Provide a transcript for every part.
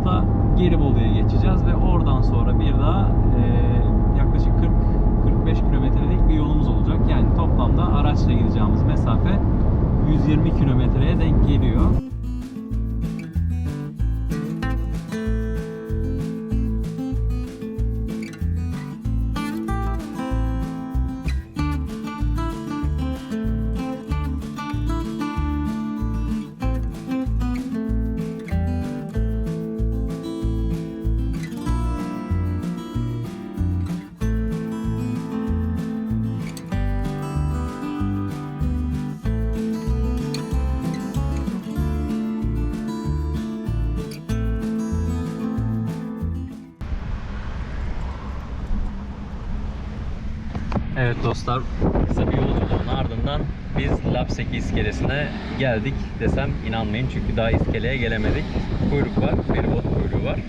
feribotla Gelibolu'ya geçeceğiz ve oradan sonra bir daha e, yaklaşık 40-45 kilometrelik bir yolumuz olacak. Yani toplamda araçla gideceğimiz mesafe 120 kilometreye denk geliyor. Evet dostlar, kısa bir yolculuğun ardından biz Lapseki iskelesine geldik desem inanmayın çünkü daha iskeleye gelemedik. Kuyruk var, feribot kuyruğu var.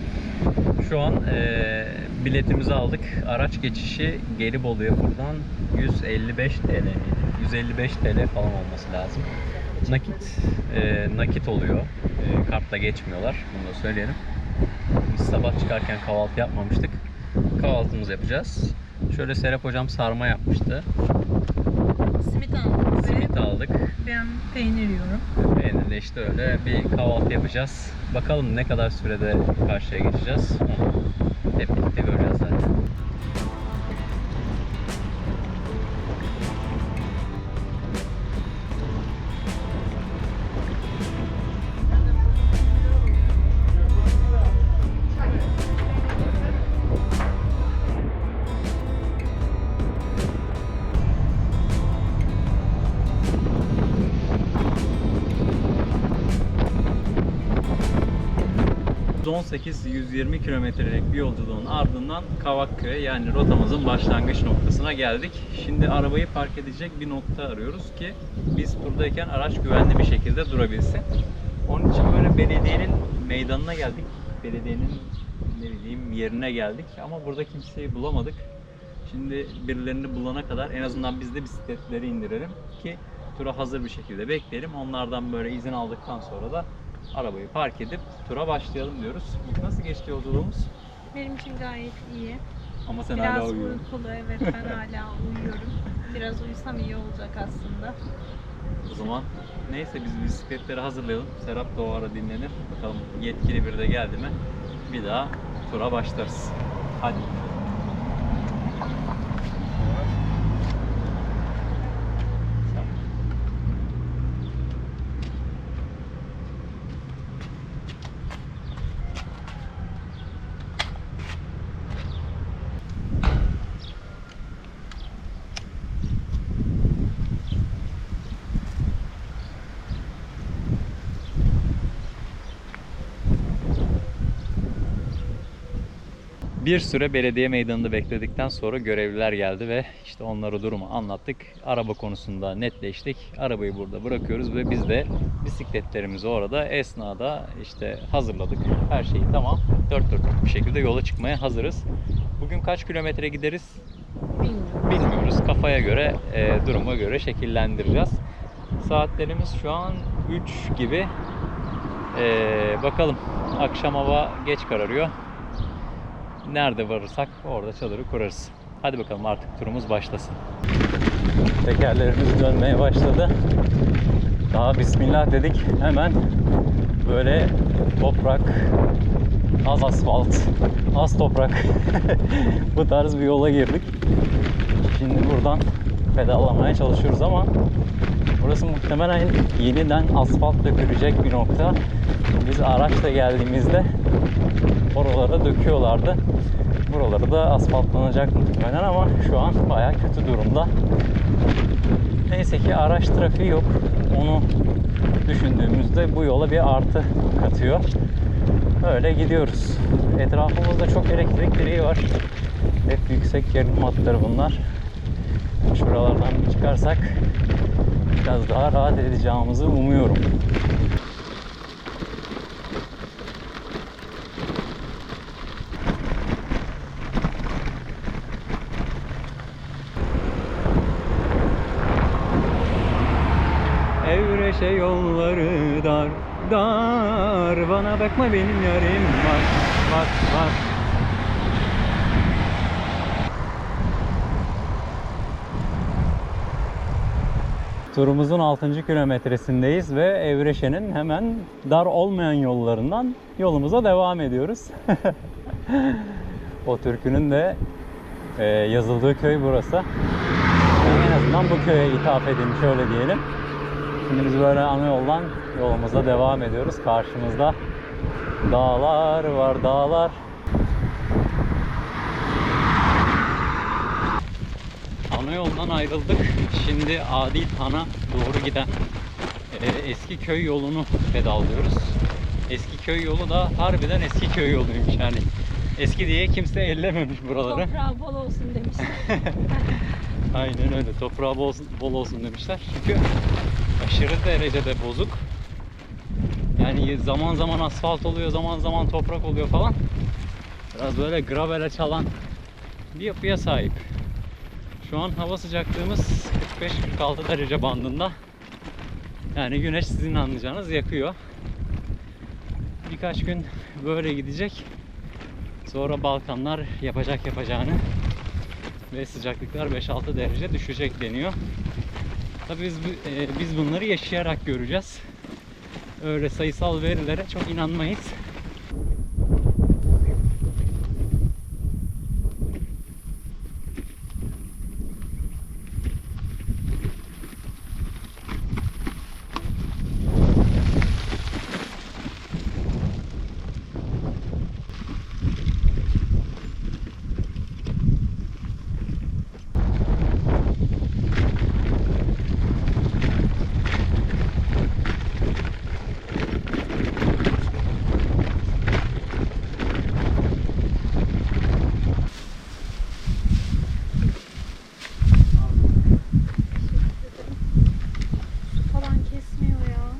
Şu an eee, biletimizi aldık. Araç geçişi Gelibolu'ya buradan 155 TL miydi? 155 TL falan olması lazım. Nakit eee, nakit oluyor. Eee, kartla geçmiyorlar. Bunu da söyleyelim. Biz sabah çıkarken kahvaltı yapmamıştık. Kahvaltımızı yapacağız. Şöyle Serap hocam sarma yapmıştı. Simit aldım. Simit aldık. Ben peynir yiyorum. Peynirle işte öyle bir kahvaltı yapacağız. Bakalım ne kadar sürede karşıya geçeceğiz. Onu hep birlikte göreceğiz zaten. Biz 18-120 kilometrelik bir yolculuğun ardından Kavakköy'e yani rotamızın başlangıç noktasına geldik. Şimdi arabayı park edecek bir nokta arıyoruz ki biz turdayken araç güvenli bir şekilde durabilsin. Onun için böyle belediyenin meydanına geldik. Belediyenin ne bileyim yerine geldik ama burada kimseyi bulamadık. Şimdi birilerini bulana kadar en azından biz de bisikletleri indirelim ki tura hazır bir şekilde bekleyelim. Onlardan böyle izin aldıktan sonra da arabayı park edip tura başlayalım diyoruz. Nasıl geçti yolculuğumuz? Benim için gayet iyi. Ama sen Biraz hala uyuyorsun. uykulu evet ben hala uyuyorum. Biraz uyusam iyi olacak aslında. O zaman neyse biz bisikletleri hazırlayalım. Serap da o ara dinlenir. Bakalım yetkili biri de geldi mi bir daha tura başlarız. Hadi. Bir süre belediye meydanında bekledikten sonra görevliler geldi ve işte onlara durumu anlattık. Araba konusunda netleştik. Arabayı burada bırakıyoruz ve biz de bisikletlerimizi orada esnada işte hazırladık. Her şeyi tamam. Dört dörtlük bir şekilde yola çıkmaya hazırız. Bugün kaç kilometre gideriz Bilmiyorum. bilmiyoruz. Kafaya göre, e, duruma göre şekillendireceğiz. Saatlerimiz şu an 3 gibi. E, bakalım. Akşam hava geç kararıyor. Nerede varırsak orada çadırı kurarız. Hadi bakalım artık turumuz başlasın. Tekerlerimiz dönmeye başladı. Daha bismillah dedik. Hemen böyle toprak, az asfalt, az toprak bu tarz bir yola girdik. Şimdi buradan pedallamaya çalışıyoruz ama burası muhtemelen yeniden asfalt dökülecek bir nokta. Biz araçla geldiğimizde oralara döküyorlardı. Buraları da asfaltlanacak muhtemelen ama şu an bayağı kötü durumda. Neyse ki araç trafiği yok. Onu düşündüğümüzde bu yola bir artı katıyor. Öyle gidiyoruz. Etrafımızda çok elektrik direği var. Hep yüksek gerilim hatları bunlar. Şuralardan çıkarsak biraz daha rahat edeceğimizi umuyorum. Evreşe yolları dar, dar Bana bakma benim yarim var, var, var Turumuzun 6. kilometresindeyiz ve Evreşe'nin hemen dar olmayan yollarından yolumuza devam ediyoruz. o türkünün de e, yazıldığı köy burası. Yani en azından bu köye ithaf edilmiş öyle diyelim. Şimdi biz böyle ana yoldan yolumuza devam ediyoruz. Karşımızda dağlar var, dağlar. Ana yoldan ayrıldık. Şimdi Adil Han'a doğru giden e, eski köy yolunu pedallıyoruz. Eski köy yolu da harbiden eski köy yoluymuş yani. Eski diye kimse ellememiş buraları. Toprağı bol olsun demişler. Aynen öyle. Toprağı bol, bol olsun demişler. Çünkü aşırı derecede bozuk. Yani zaman zaman asfalt oluyor, zaman zaman toprak oluyor falan. Biraz böyle gravele çalan bir yapıya sahip. Şu an hava sıcaklığımız 45-46 derece bandında. Yani güneş sizin anlayacağınız yakıyor. Birkaç gün böyle gidecek. Sonra Balkanlar yapacak yapacağını ve sıcaklıklar 5-6 derece düşecek deniyor. Tabii biz, e, biz bunları yaşayarak göreceğiz. Öyle sayısal verilere çok inanmayız. Su falan kesmiyor ya.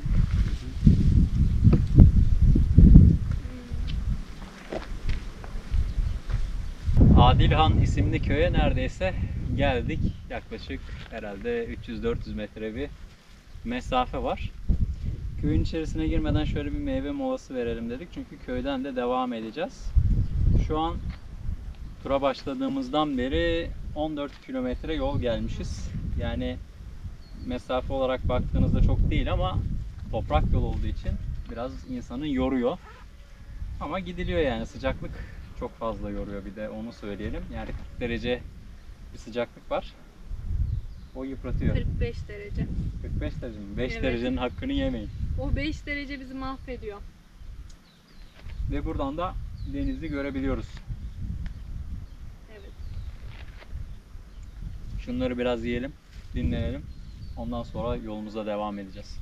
Adilhan isimli köye neredeyse geldik. Yaklaşık herhalde 300-400 metre bir mesafe var. Köyün içerisine girmeden şöyle bir meyve molası verelim dedik. Çünkü köyden de devam edeceğiz. Şu an tura başladığımızdan beri 14 kilometre yol gelmişiz. Yani mesafe olarak baktığınızda çok değil ama toprak yol olduğu için biraz insanı yoruyor. Ama gidiliyor yani sıcaklık çok fazla yoruyor bir de onu söyleyelim. Yani 40 derece bir sıcaklık var. O yıpratıyor. 45 derece. 45 derece mi? 5 Evet. derecenin hakkını yemeyin. O 5 derece bizi mahvediyor. Ve buradan da denizi görebiliyoruz. Evet. Şunları biraz yiyelim, dinlenelim. Ondan sonra yolumuza devam edeceğiz.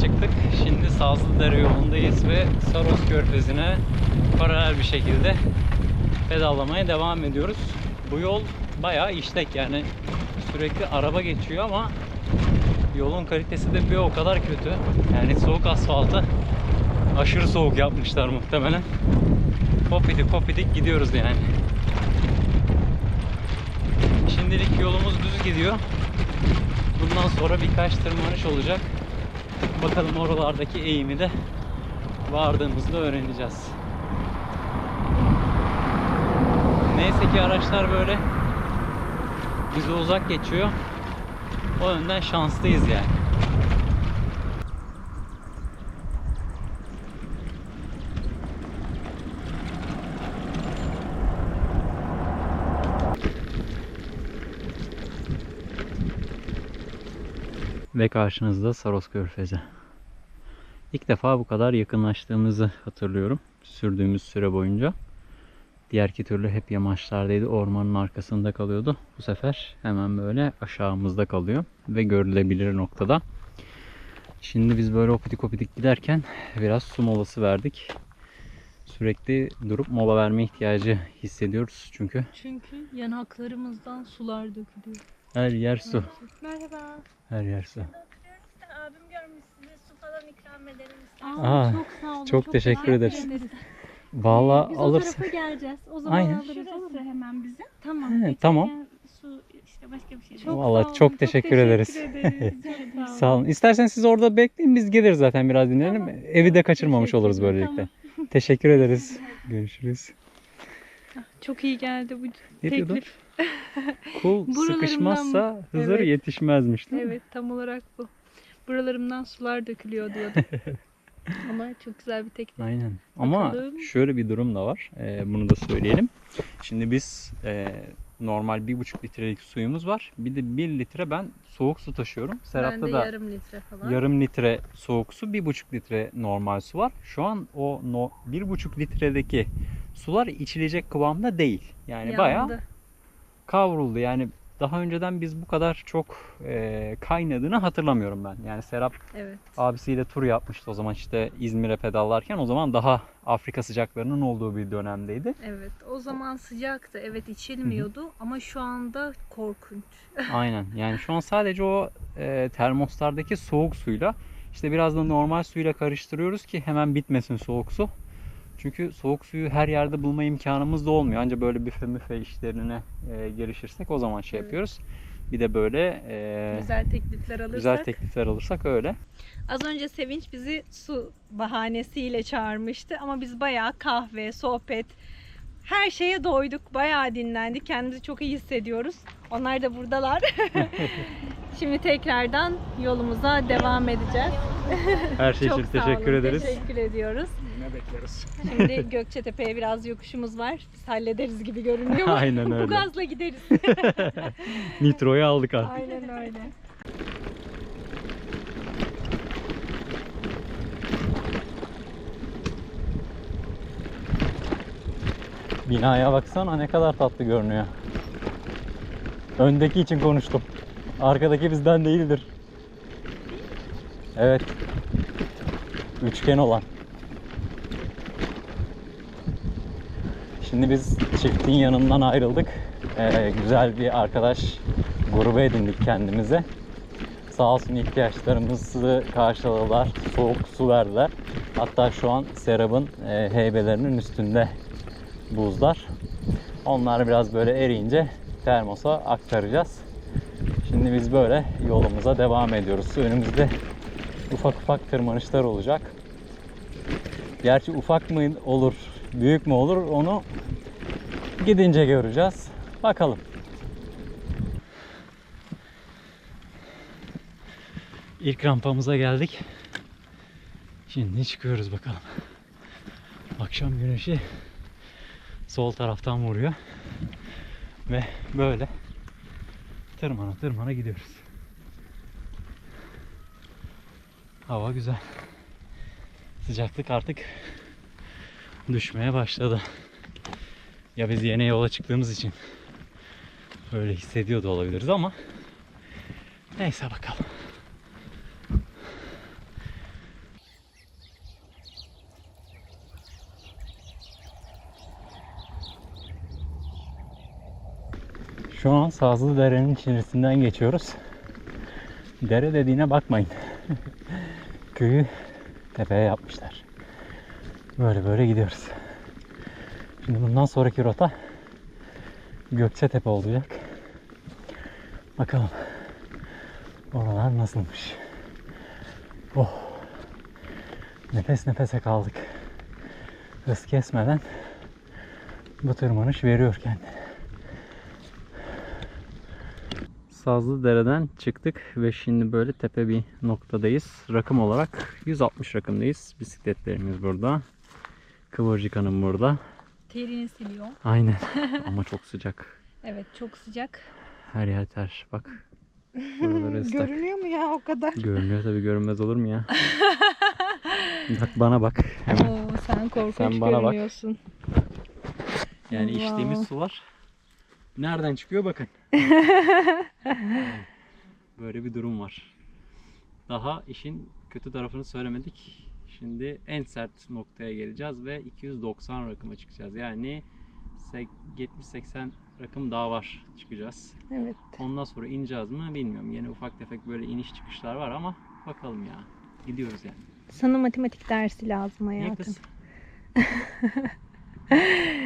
Çıktık. Şimdi Sazlıdere yolundayız ve Saros Körfezi'ne paralel bir şekilde pedallamaya devam ediyoruz. Bu yol bayağı işlek yani sürekli araba geçiyor ama yolun kalitesi de bir o kadar kötü. Yani soğuk asfaltı aşırı soğuk yapmışlar muhtemelen. Popidik popidik gidiyoruz yani. Şimdilik yolumuz düz gidiyor. Bundan sonra birkaç tırmanış olacak. Bakalım oralardaki eğimi de vardığımızda öğreneceğiz. Neyse ki araçlar böyle bize uzak geçiyor. O yönden şanslıyız yani. Ve karşınızda Saros Körfezi. İlk defa bu kadar yakınlaştığımızı hatırlıyorum sürdüğümüz süre boyunca. Diğerki türlü hep yamaçlardaydı. Ormanın arkasında kalıyordu. Bu sefer hemen böyle aşağımızda kalıyor. Ve görülebilir noktada. Şimdi biz böyle opidik opidik giderken biraz su molası verdik. Sürekli durup mola verme ihtiyacı hissediyoruz çünkü Çünkü yanaklarımızdan sular dökülüyor. Her yer su. Merhaba. Her yer su. Abim görmüş size su falan ikram edelim ister. Aa, Aa, çok sağ olun. çok teşekkür ederiz. Vallahi Biz alırsın. o tarafa geleceğiz. O zaman Aynen. alırız. Şurası hemen bizim. Tamam. He, peki. tamam. Yani su işte başka bir şey. Çok Vallahi sağ olun, çok teşekkür ederiz. teşekkür ederiz. Çok Sağ olun. İsterseniz siz orada bekleyin biz geliriz zaten biraz dinlenelim. Evi de kaçırmamış oluruz böylelikle. Teşekkür ederiz. Görüşürüz. Çok iyi geldi bu Ne diyordun? Kul sıkışmazsa Hızır Evet. yetişmezmiş değil mi? Evet tam olarak bu. Buralarımdan sular dökülüyor diyordum. Ama çok güzel bir teklif. Aynen. Ama Bakalım. şöyle bir durum da var. Ee, bunu da söyleyelim. Şimdi biz e, normal bir buçuk litrelik suyumuz var. Bir de bir litre ben soğuk su taşıyorum. Serap'ta da yarım litre falan. yarım litre soğuk su, bir buçuk litre normal su var. Şu an o no, bir buçuk litredeki sular içilecek kıvamda değil. Yani Yandı. bayağı kavruldu. Yani daha önceden biz bu kadar çok e, kaynadığını hatırlamıyorum ben. Yani Serap Evet. abisiyle tur yapmıştı o zaman işte İzmir'e pedallarken. O zaman daha Afrika sıcaklarının olduğu bir dönemdeydi. Evet. O zaman sıcaktı. Evet içilmiyordu ama şu anda korkunç. Aynen. Yani şu an sadece o e, termoslardaki soğuk suyla işte biraz da normal suyla karıştırıyoruz ki hemen bitmesin soğuk su. Çünkü soğuk suyu her yerde bulma imkanımız da olmuyor. Ancak böyle büfe müfe işlerine e, girişirsek o zaman şey yapıyoruz. Bir de böyle e, Güzel teklifler alırsak. güzel teklifler alırsak öyle. Az önce Sevinç bizi su bahanesiyle çağırmıştı ama biz bayağı kahve, sohbet, her şeye doyduk. Bayağı dinlendik. Kendimizi çok iyi hissediyoruz. Onlar da buradalar. Şimdi tekrardan yolumuza devam edeceğiz. Her şey için teşekkür olun. ederiz. Teşekkür ediyoruz. Yine bekleriz. Şimdi Gökçetepe'ye biraz yokuşumuz var. Biz hallederiz gibi görünüyor. Aynen Bu öyle. gazla gideriz. Nitro'yu aldık artık. Aynen öyle. Binaya baksana ne kadar tatlı görünüyor. Öndeki için konuştum. Arkadaki bizden değildir. Evet. Üçgen olan. Şimdi biz çiftin yanından ayrıldık. Ee, güzel bir arkadaş grubu edindik kendimize. Sağ olsun ihtiyaçlarımızı karşıladılar. Soğuk su verdiler. Hatta şu an Serap'ın e, heybelerinin üstünde buzlar. Onlar biraz böyle eriyince termosa aktaracağız. Şimdi biz böyle yolumuza devam ediyoruz. Önümüzde ufak ufak tırmanışlar olacak. Gerçi ufak mı olur, büyük mü olur onu gidince göreceğiz. Bakalım. İlk rampamıza geldik. Şimdi çıkıyoruz bakalım. Akşam güneşi sol taraftan vuruyor. Ve böyle tırmana tırmana gidiyoruz. Hava güzel. Sıcaklık artık düşmeye başladı. Ya biz yeni yola çıktığımız için öyle hissediyor da olabiliriz ama neyse bakalım. Şu an Sazlı Dere'nin içerisinden geçiyoruz. Dere dediğine bakmayın. Köyü tepeye yapmışlar. Böyle böyle gidiyoruz. Şimdi bundan sonraki rota Gökçetepe olacak. Bakalım oralar nasılmış. Oh. Nefes nefese kaldık. Hız kesmeden bu tırmanış veriyor kendini. Sazlı Dere'den çıktık ve şimdi böyle tepe bir noktadayız. Rakım olarak 160 rakımdayız. Bisikletlerimiz burada. Kıvırcık Hanım burada. Terini siliyor. Aynen. Ama çok sıcak. Evet çok sıcak. Her yer ter. Bak. Buraları ıslak. Görünüyor mu ya o kadar? Görünüyor tabii görünmez olur mu ya? bak bana bak. Hemen. Oo, sen korkunç Sen bana bak. görünüyorsun. Yani Wow. içtiğimiz sular nereden çıkıyor bakın. Böyle bir durum var. Daha işin kötü tarafını söylemedik. Şimdi en sert noktaya geleceğiz ve 290 rakıma çıkacağız. Yani sek- 70-80 rakım daha var çıkacağız. Evet. Ondan sonra ineceğiz mi bilmiyorum. Yine ufak tefek böyle iniş çıkışlar var ama bakalım ya. Gidiyoruz yani. Sana matematik dersi lazım Niye hayatım. kız?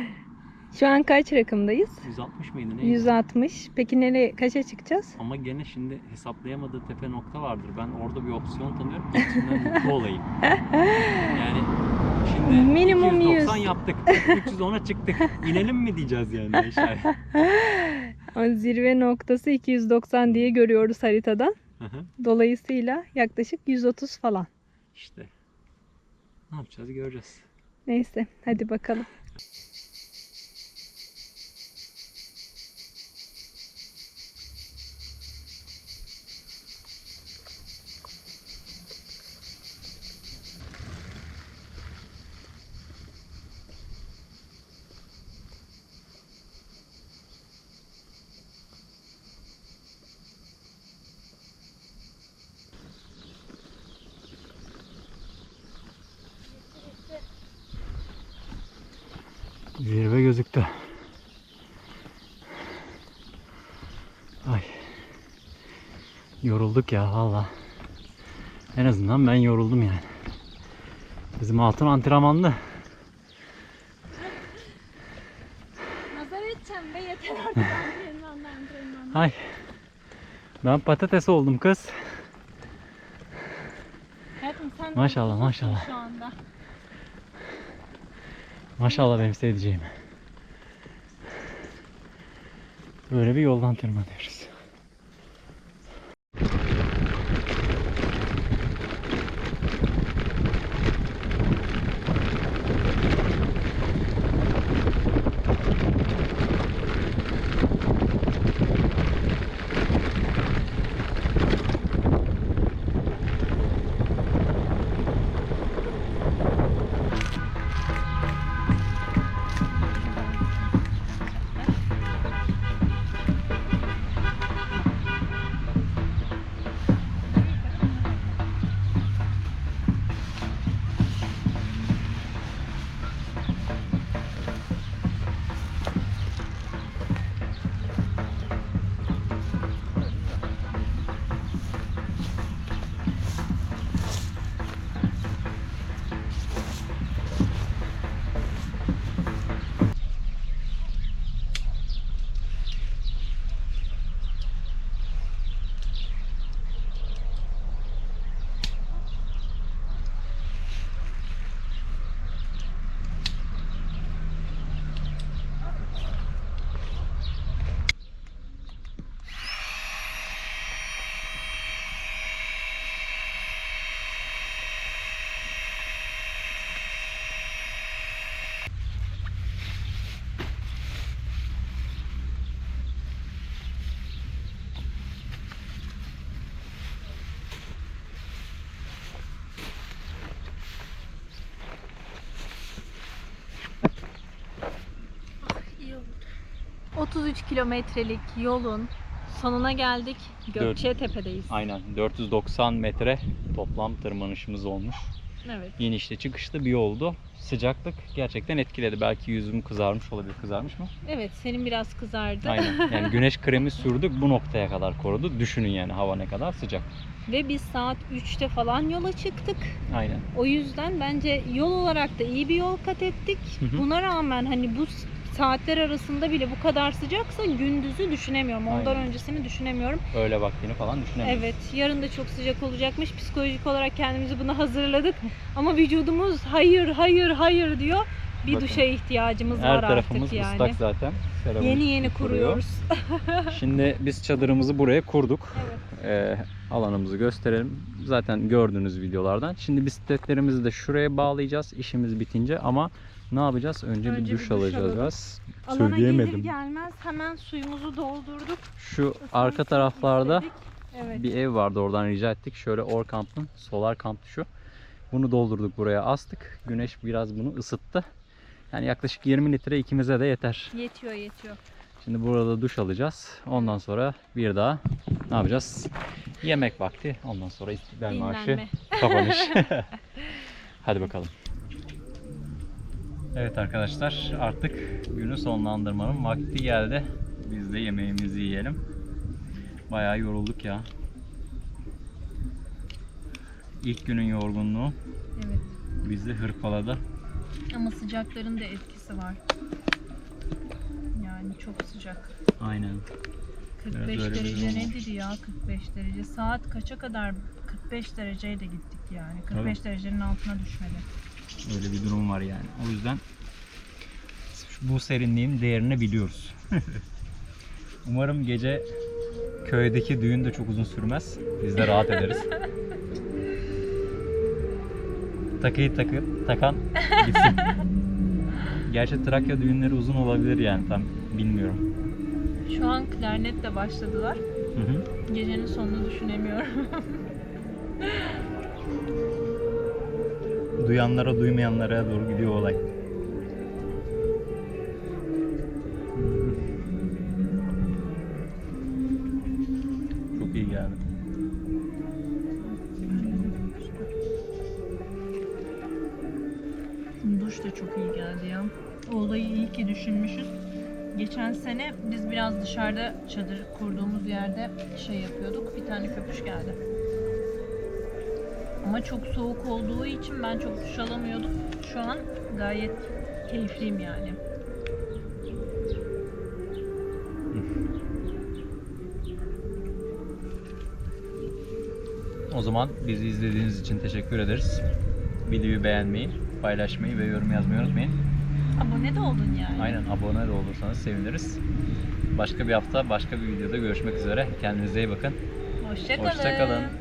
Şu an kaç rakımdayız? 160 mıydı neydi? 160. Peki nereye kaça çıkacağız? Ama gene şimdi hesaplayamadığı tepe nokta vardır. Ben orada bir opsiyon tanıyorum. içinden mutlu olayım. Yani şimdi Minimum 290 100. yaptık. 310'a çıktık. İnelim mi diyeceğiz yani aşağıya? Zirve noktası 290 diye görüyoruz haritadan. Dolayısıyla yaklaşık 130 falan. işte. Ne yapacağız göreceğiz. Neyse hadi bakalım. Zirve gözüktü. Ay. Yorulduk ya valla. En azından ben yoruldum yani. Bizim hatun antrenmanlı. Nazar edeceğim be yeter artık antrenmanla. Ay. Ben patates oldum kız. Hayatım sen Maşallah, maşallah. Şu anda. Maşallah benim sevdiceğim. Böyle bir yoldan tırmanıyoruz. 33 kilometrelik yolun sonuna geldik. Gökçetepe'deyiz. Aynen 490 metre toplam tırmanışımız olmuş. Evet. inişli çıkışlı bir yoldu. Sıcaklık gerçekten etkiledi. Belki yüzüm kızarmış olabilir. Kızarmış mı? Evet senin biraz kızardı. Aynen. Yani güneş kremi sürdük bu noktaya kadar korudu. Düşünün yani hava ne kadar sıcak. Ve biz saat 3'te falan yola çıktık. Aynen. O yüzden bence yol olarak da iyi bir yol kat ettik. Hı hı. Buna rağmen hani bu saatler arasında bile bu kadar sıcaksa gündüzü düşünemiyorum. Ondan Aynen. öncesini düşünemiyorum. Öğle vaktini falan düşünemiyorum. Evet, yarın da çok sıcak olacakmış. Psikolojik olarak kendimizi buna hazırladık. Ama vücudumuz hayır, hayır, hayır diyor. Bir Bakın. duşa ihtiyacımız Her var tarafımız artık yani. ıslak zaten. Serap'ın Yeni yeni kuruyor. kuruyoruz. Şimdi biz çadırımızı buraya kurduk. Evet. Ee, alanımızı gösterelim. Zaten gördüğünüz videolardan. Şimdi bisikletlerimizi de şuraya bağlayacağız işimiz bitince ama ne yapacağız? Önce, Önce bir bir duş duş alacağız. Alana gelir Söyleyemedim. gelmez hemen suyumuzu doldurduk. Şu Isınmak arka taraflarda istedik. Evet. bir ev vardı oradan rica ettik. Şöyle Orkamp'ın solar kampı şu. Bunu doldurduk buraya astık. Güneş biraz bunu ısıttı. Yani yaklaşık 20 litre ikimize de yeter. Yetiyor yetiyor. Şimdi burada duş alacağız. Ondan sonra bir daha ne yapacağız? Yemek vakti. Ondan sonra İstiklal Marşı, Dinlenme. kapanış. Hadi bakalım. Evet arkadaşlar artık günü sonlandırmanın vakti geldi. Biz de yemeğimizi yiyelim. Bayağı yorulduk ya. İlk günün yorgunluğu Evet. bizi hırpaladı. Ama sıcakların da etkisi var. Yani çok sıcak. Aynen. 45 Evet, öyle bir derece durum nedir ya 45 derece? Saat kaça kadar 45 dereceye de gittik yani. 45 derecenin altına düşmedi. Öyle bir durum var yani. O yüzden bu serinliğin değerini biliyoruz. Umarım gece köydeki düğün de çok uzun sürmez. Biz de rahat ederiz. Takıyı takı, takan gitsin. Gerçi Trakya düğünleri uzun olabilir yani tam bilmiyorum. Şu an klarnetle başladılar. Hı hı. Gecenin sonunu düşünemiyorum. Duyanlara duymayanlara doğru gidiyor olay. Çok iyi geldi. Duş da çok iyi geldi ya. Olayı iyi ki düşünmüşüz. Geçen sene biz biraz dışarıda çadır kurduğumuz yerde şey yapıyorduk. Bir tane köpüş geldi. Ama çok soğuk olduğu için ben çok duş alamıyordum. Şu an gayet keyifliyim yani. O zaman bizi izlediğiniz için teşekkür ederiz. Videoyu beğenmeyi, paylaşmayı ve yorum yazmayı unutmayın. Abone de oldun yani. Aynen abone de olursanız seviniriz. Başka bir hafta başka bir videoda görüşmek üzere. Kendinize iyi bakın. Hoşçakalın. Hoşçakalın.